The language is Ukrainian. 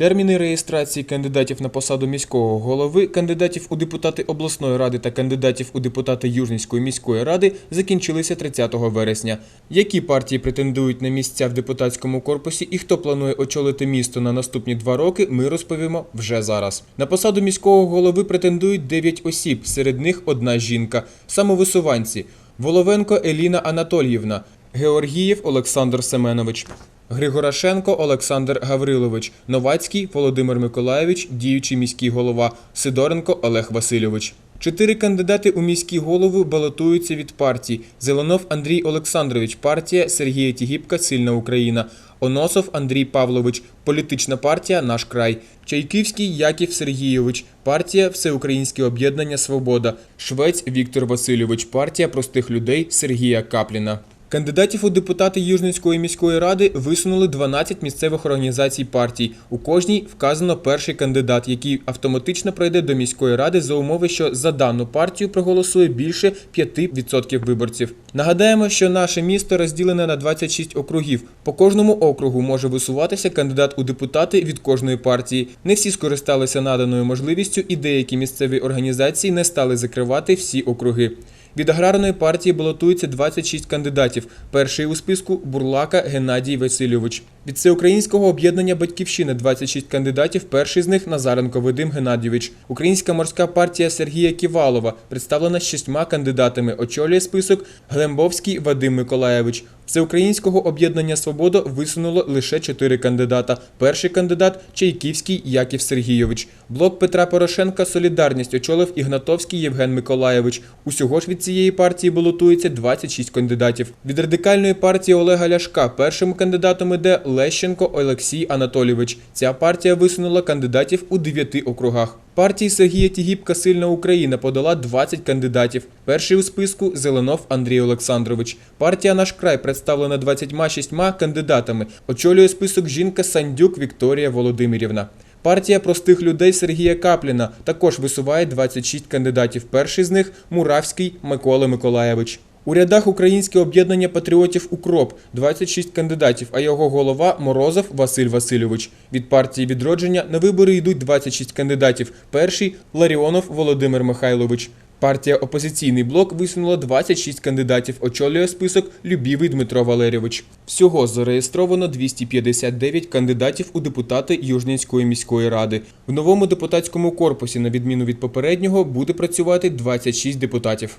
Терміни реєстрації кандидатів на посаду міського голови, кандидатів у депутати обласної ради та кандидатів у депутати Южненської міської ради закінчилися 30 вересня. Які партії претендують на місця в депутатському корпусі і хто планує очолити місто на наступні два роки, ми розповімо вже зараз. На посаду міського голови претендують 9 осіб, серед них одна жінка, самовисуванці Воловенко Еліна Анатоліївна, Георгієв Олександр Семенович. Григорашенко Олександр Гаврилович, Новацький Володимир Миколаєвич, діючий міський голова, Сидоренко Олег Васильович. Чотири кандидати у міські голови балотуються від партій: Зеленов Андрій Олександрович, партія Сергія Тігіпка Сильна Україна, Оносов Андрій Павлович, політична партія Наш край, Чайківський Яків Сергійович, партія Всеукраїнське об'єднання Свобода, Швець Віктор Васильович, партія простих людей Сергія Капліна. Кандидатів у депутати Южницької міської ради висунули 12 місцевих організацій партій. У кожній вказано перший кандидат, який автоматично пройде до міської ради за умови, що за дану партію проголосує більше 5% виборців. Нагадаємо, що наше місто розділене на 26 округів. По кожному округу може висуватися кандидат у депутати від кожної партії. Не всі скористалися наданою можливістю, і деякі місцеві організації не стали закривати всі округи. Від аграрної партії балотується 26 кандидатів. Перший у списку Бурлака Геннадій Васильович. Від всеукраїнського об'єднання Батьківщина 26 кандидатів. Перший з них Назаренко Вадим Геннадійович. Українська морська партія Сергія Ківалова представлена шістьма кандидатами. Очолює список Глембовський Вадим Миколаєвич. Всеукраїнського об'єднання Свобода висунуло лише чотири кандидата. Перший кандидат Чайківський Яків Сергійович. Блок Петра Порошенка Солідарність очолив Ігнатовський Євген Миколаєвич. Усього ж від цієї партії балотується 26 кандидатів. Від радикальної партії Олега Ляшка першим кандидатом іде Лещенко Олексій Анатолійович. Ця партія висунула кандидатів у 9 округах. Партії Сергія Тігіпка Сильна Україна подала 20 кандидатів. Перший у списку Зеленов Андрій Олександрович. Партія Наш край представлена 26 кандидатами. Очолює список жінка Сандюк Вікторія Володимирівна. Партія простих людей Сергія Капліна також висуває 26 кандидатів. Перший з них Муравський Микола Миколаєвич. У рядах Українське об'єднання патріотів Укроп 26 кандидатів, а його голова Морозов Василь Васильович. Від партії відродження на вибори йдуть 26 кандидатів. Перший Ларіонов Володимир Михайлович. Партія Опозиційний блок висунула 26 кандидатів. Очолює список Любівий Дмитро Валерійович. Всього зареєстровано 259 кандидатів у депутати Южненської міської ради. В новому депутатському корпусі, на відміну від попереднього, буде працювати 26 депутатів.